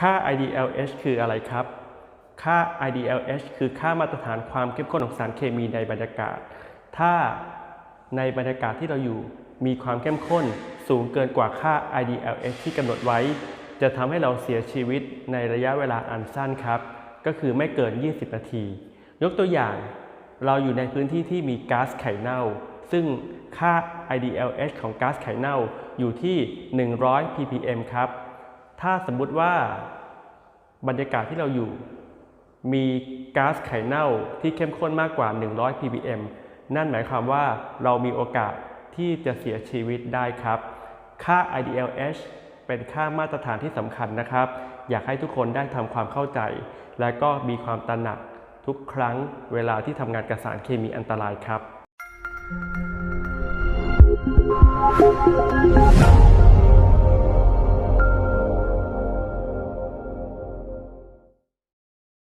ค่า IDLH คืออะไรครับ ค่า IDLH คือค่ามาตรฐานความเข้มข้นของสารเคมีในบรรยากาศ ถ้าในบรรยากาศที่เราอยู่มีความเข้มข้นสูงเกินกว่าค่า IDLH ที่กำหนดไว้ จะทำให้เราเสียชีวิตในระยะเวลาอันสั้นครับ ก็คือไม่เกิน 20 นาที ยกตัวอย่าง เราอยู่ในพื้นที่ที่มีก๊าซไข่เน่า ซึ่งค่า IDLH ของก๊าซไข่เน่าอยู่ที่ 100 ppm ครับ ถ้าสมมุติว่าบรรยากาศที่เราอยู่ มีก๊าซไข่เน่าที่เข้มข้นมากกว่า 100 ppm นั่นหมายความว่าเรามีโอกาสที่จะเสียชีวิตได้ครับ ค่า IDLH เป็นค่ามาตรฐานที่สำคัญนะครับ อยากให้ทุกคนได้ทำความเข้าใจ และก็มีความตระหนักทุกครั้งเวลาที่ทำงานกับสารเคมีอันตรายครับ